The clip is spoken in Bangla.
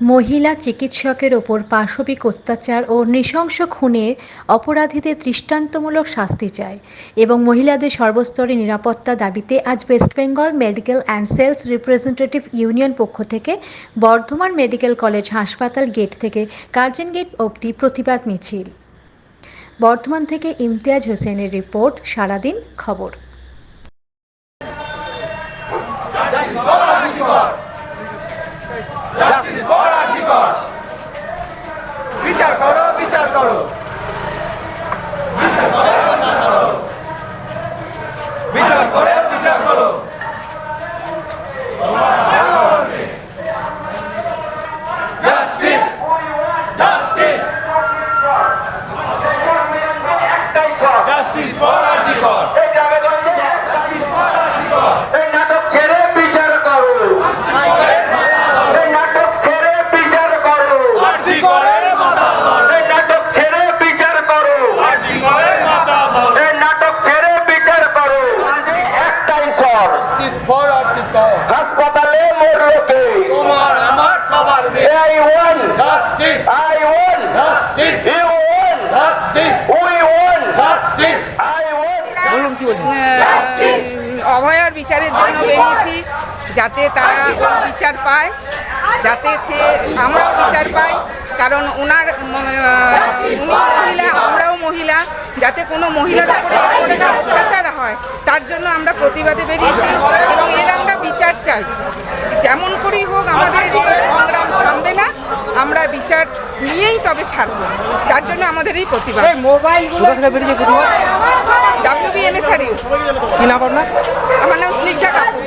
মহিলা চিকিৎসকের ওপর পাশবিক অত্যাচার ও নৃশংস খুনের অপরাধীদের দৃষ্টান্তমূলক শাস্তি চায় এবং মহিলাদের সর্বস্তরে নিরাপত্তা দাবিতে আজ West Bengal medical and sales representative union পক্ষ থেকে বর্ধমান মেডিকেল কলেজ হাসপাতাল গেট থেকে কার্জন গেট অবধি প্রতিবাদ মিছিল। বর্ধমান থেকে ইমতিয়াজ হোসেনের রিপোর্ট, সারাদিন খবর। জাস্টিস ফর আর্জিকর বিচার করো বিচার করো। বিচার করে বিচার করো। Justice justice justice for RG Kar RG Kar হাসপাতালে মরল কে? তোমার আমার সবার I want justice I want justice you want justice we want justice I want ah, অভয়ার বিচারের জন্য বেরিয়েছি যাতে তারা বিচার পায় যাতে সে আমরাও বিচার পাই কারণ ওনার উনি মহিলা আমরাও মহিলা। যাতে কোনো মহিলার উপরে অত্যাচার হয় তার জন্য আমরা প্রতিবাদে বেরিয়েছি এবং এর আমরা বিচার চাই। যেমন করেই হোক আমাদের এই সংগ্রাম থামবে না আমরা বিচার নিয়েই তবে ছাড়বো। তার জন্য আমাদের এই প্রতিবাদ। W B M S R U কি নাম আপনার? আমার নাম স্নিগ্ধা কাপুর।